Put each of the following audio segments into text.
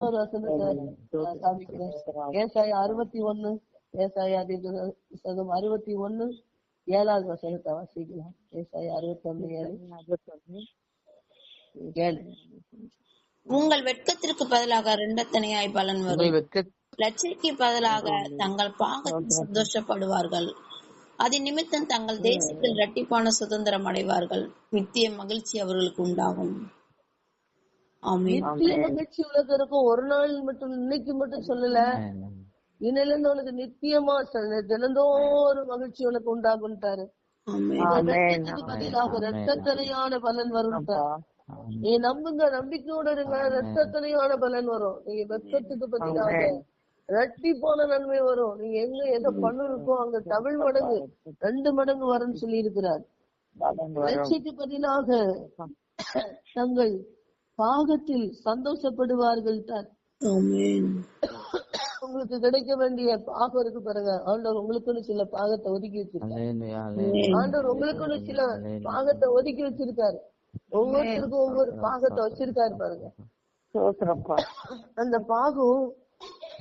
ஒரு வசனத்தை காமிக்கிறேன். ஏசாயா அறுபத்தி ஒண்ணு ஏசாயா புஸ்தகம் அறுபத்தி ஒண்ணு ஏழாவது வசனத்தை வாசிக்கலாம் ஏசாயா அறுபத்தி ஒண்ணு ஏழு. ஏழு. உங்கள் வெட்கத்திற்கு பதிலாக இரண்டத்தனையாய் பலன் வரும். லட்சைக்கு பதிலாக தங்கள் பாகத்தில் சந்தோஷப்படுவார்கள். அதன் நிமித்தம் தங்கள் தேசத்தில் இரட்டிப்பான சுதந்திரம் அடைவார்கள். நித்திய மகிழ்ச்சி அவர்களுக்கு உண்டாகும். நித்திய மகிழ்ச்சி உனக்கு இருக்கும் ஒரு நாள் மட்டும் இன்னைக்கு மட்டும் சொல்லல. இன்னையில இருந்து உனக்கு நித்தியமா தினந்தோறும் மகிழ்ச்சி உனக்கு ரத்தத்துக்கு பதிலாக ரத்தத்தனையான பலன் வரும் நீ நம்புங்க நம்பிக்கையோட இருங்க. ரத்தத்தனையான பலன் வரும். நீங்க ரத்தத்துக்கு பதிலாக ரட்டி போன நன்மை வரும். நீங்க எங்க எதை பண்ணு இருக்கோ அங்க தமிழ் மடங்கு ரெண்டு மடங்கு வரும்னு சொல்லி இருக்கிறார் பதிலாக தங்கள் பாகத்தில் சந்தோஷப்படுவார்கள் தான் ஆமென். உங்களுக்கு கிடைக்க வேண்டிய பாகம் இருக்கு பாருங்க. ஆண்டவர் உங்களுக்குன்னு சில பாகத்தை ஒதுக்கி வச்சிருக்காரு. ஆண்டவர் உங்களுக்குன்னு சில பாகத்தை ஒதுக்கி வச்சிருக்காரு. ஒவ்வொருத்தருக்கும் ஒவ்வொரு பாகத்தை வச்சிருக்காரு பாருங்க. அந்த பாகம்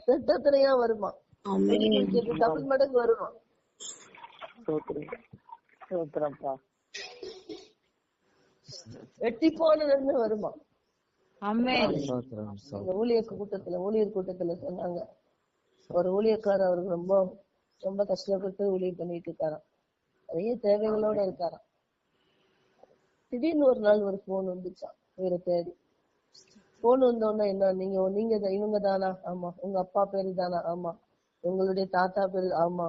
ரெட்டத்தனையா வருமா? ஆமென். டபுள் மடங்கு வருமா? வெட்டிப்போன நன்மை வருமா? ஊழியர் கூட்டத்துல ஊழியர் கூட்டத்துல சொன்னாங்க. ஒரு ஊழியக்காரர் அவருக்கு ரொம்ப ரொம்ப கஷ்டப்பட்டு ஊழியர் பண்ணிட்டு இருக்காராம். நிறைய தேவைகளோட இருக்காராம். திடீர்னு ஒரு நாள் ஒரு போன் வந்துச்சான் இவரை தேடி. போன் வந்தோடனே என்ன நீங்க நீங்க இவங்க தானா? ஆமா. உங்க அப்பா பேரு தானா? ஆமா. உங்களுடைய தாத்தா பேரு ஆமா.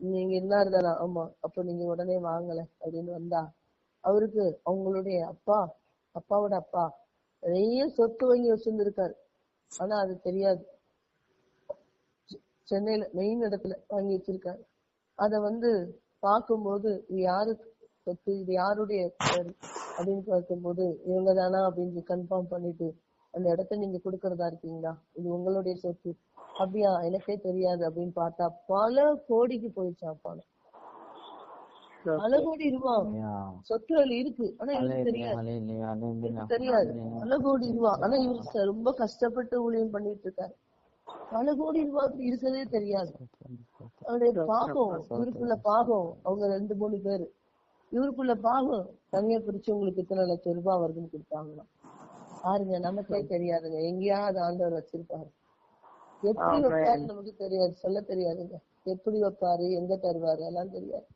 நீங்க இன்னார் தானா? ஆமா. அப்ப நீங்க உடனே வாங்கல அப்படின்னு வந்தா அவருக்கு அவங்களுடைய அப்பா அப்பாவோட அப்பா நிறைய சொத்து வாங்கி வச்சிருந்திருக்காரு. ஆனா அது தெரியாது. செ- சென்னையில மெயின் இடத்துல வாங்கி வச்சிருக்காரு. அத வந்து பார்க்கும்போது இது யாரு சொத்து இது யாருடைய அப்படின்னு பார்க்கும்போது இவங்க தானா அப்படின்னு கன்ஃபார்ம் பண்ணிட்டு அந்த இடத்த நீங்க கொடுக்கறதா இருக்கீங்களா? இது உங்களுடைய சொத்து. அப்படியா? எனக்கே தெரியாது அப்படின்னு பார்த்தா பல கோடிக்கு போயிடுச்சான் பணம். பல கோடி ரூபா. சொத்துகள் இருக்கு. ஆனா இவருக்கு தெரியாது. தெரியாது. பல கோடி ரூபா ஆனா இவரு ரொம்ப கஷ்டப்பட்டு ஊழியம் பண்ணிட்டு இருக்காரு. பல கோடி ரூபா அப்படி இருக்கதே தெரியாது அவருடைய பாகம் இவருக்குள்ள பாகம் அவங்க ரெண்டு மூணு பேரு. இவருக்குள்ள பாகம் தனியா பிரிச்சு உங்களுக்கு இத்தனை லட்சம் ரூபாய் வருதுன்னு கொடுத்தாங்களாம் பாருங்க நமக்கே தெரியாதுங்க. எங்கேயாவது ஆண்டவர் வச்சிருப்பாரு. எப்படி வைப்பாரு நமக்கு தெரியாது. சொல்ல தெரியாதுங்க. எப்படி வைப்பாரு? எங்க தருவாரு? எல்லாம் தெரியாது.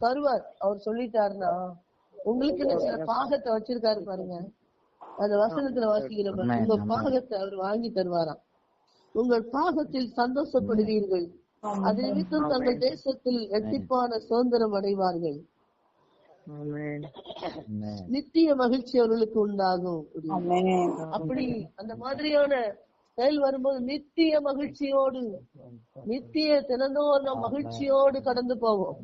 தருவார். அவர் சொல்லிட்டாருன்னா உங்களுக்குன்னு சில பாகத்தை வச்சிருக்காரு பாருங்க. அந்த வசனத்துல வாசிக்கிற பாருங்க, உங்க பாகத்தை அவர் வாங்கி தருவாராம். உங்கள் பாகத்தில் சந்தோஷப்படுவீர்கள். அது நிமித்தம் தங்கள் தேசத்தில் இரட்டிப்பான சுதந்திரம் அடைவார்கள். ஆமென். நித்திய மகிழ்ச்சி அவர்களுக்கு உண்டாகும். ஆமென். அப்படி அந்த மாதிரியான செயல் வரும்போது நித்திய மகிழ்ச்சியோடு நித்திய தினந்தோறும் மகிழ்ச்சியோடு கடந்து போவோம்.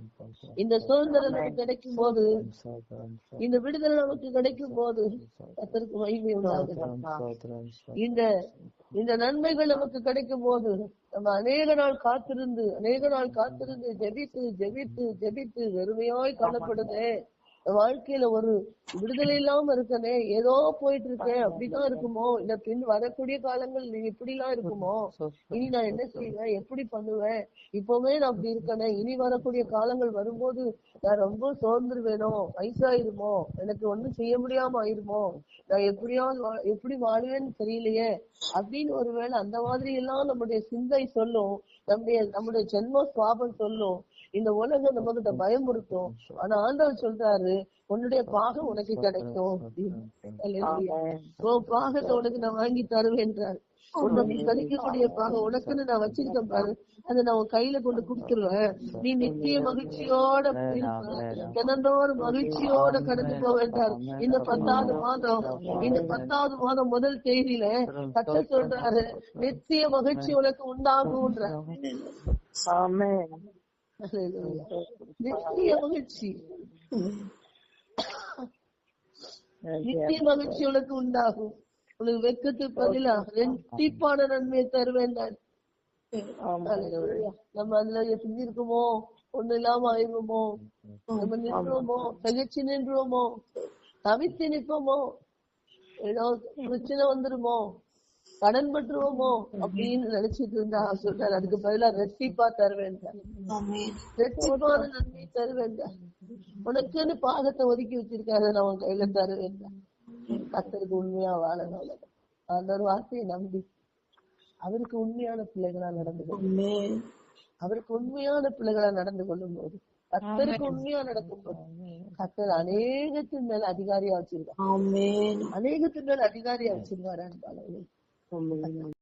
இந்த சுதந்திரம் நமக்கு கிடைக்கும் போது இந்த விடுதலை நமக்கு கிடைக்கும் போது கத்தருக்கு மகிமை உண்டாகுது. இந்த இந்த நன்மைகள் நமக்கு கிடைக்கும் போது நம்ம அநேக நாள் காத்திருந்து அநேக நாள் காத்திருந்து ஜெபித்து ஜெபித்து ஜெபித்து வெறுமையாய் காணப்படுதே. வாழ்க்கையில ஒரு விடுதலை இல்லாம இருக்கனே ஏதோ போயிட்டு இருக்கேன் அப்படிதான் இருக்குமோ? இல்ல பின் வரக்கூடிய காலங்கள் நீ இப்படி எல்லாம் இருக்குமோ? இனி நான் என்ன செய்வேன்? எப்படி பண்ணுவேன்? இப்பவுமே நான் அப்படி இருக்கனே. இனி வரக்கூடிய காலங்கள் வரும்போது நான் ரொம்ப சோர்ந்துருவேனோ? வயசாயிருமோ எனக்கு ஒண்ணும் செய்ய முடியாம ஆயிருமோ? நான் எப்படியாவது எப்படி வாழ்வேன்னு தெரியலையே. அப்படின்னு ஒருவேளை அந்த மாதிரி எல்லாம் நம்முடைய சிந்தை சொல்லும் நம்முடைய நம்முடைய ஜென்ம சுவாபம் சொல்லும். இந்த உலகம் நம்ம கிட்ட பயமுறுத்தும். ஆனா ஆண்டவர் சொல்றாரு உன்னுடைய பாகம் உனக்கு கிடைக்கும். உன் பாகத்தை உனக்கு நான் வாங்கி தருவேன்றார் உனக்கு கிடைக்கக்கூடிய பாகம் உனக்குன்னு நான் வச்சிருக்கேன் பாரு. அதை நான் உன் கையில கொண்டு கொடுத்துருவேன் நீ நித்திய மகிழ்ச்சியோட. தினந்தோறும் மகிழ்ச்சியோட கடந்து போக வேண்டாம் இந்த பத்தாவது மாதம் இந்த பத்தாவது மாதம் முதல் தேதியில கத்த சொல்றாரு நித்திய மகிழ்ச்சி உனக்கு உண்டாகும்ன்ற. நித்திய மகிழ்ச்சி நித்திய மகிழ்ச்சி உனக்கு உண்டாகும். உனக்கு வெக்கத்துக்கு பதிலா ரெட்டிப்பான நன்மையை தருவேன் நான். நம்ம அதுல செஞ்சிருக்கோமோ? ஒண்ணு இல்லாம ஆயிருவோமோ நம்ம நின்றோமோ தகச்சு நின்றுவோமோ? தவித்து நிற்போமோ? ஏதோ பிரச்சனை வந்துருமோ? கடன் பற்றுவோமோ அப்படின்னு நினைச்சிட்டு இருந்தா சொல்றாரு. அதுக்கு பதிலா ரெட்டிப்பா தருவேன். ஆமென். ரெட்டிப்பான நன்மை தருவேன். உனக்குன்னு பாகத்தை ஒதுக்கி வச்சிருக்காரு நான் உன் கையில தருவேன். கத்தருக்கு உண்மையா வாழணும். அந்த ஒரு வார்த்தையை நம்பி அவருக்கு உண்மையான பிள்ளைகளா நடந்து கொள்ளும் ஆமென். அவருக்கு உண்மையான பிள்ளைகளா நடந்து கொள்ளும் போது கத்தருக்கு உண்மையா நடக்கும் போது கத்தர் அநேகத்தின் மேல அதிகாரியா வச்சிருக்கார். ஆமென். அநேகத்தின் மேல அதிகாரியா வச்சிருக்காரு அன்பாளர்களே. 我们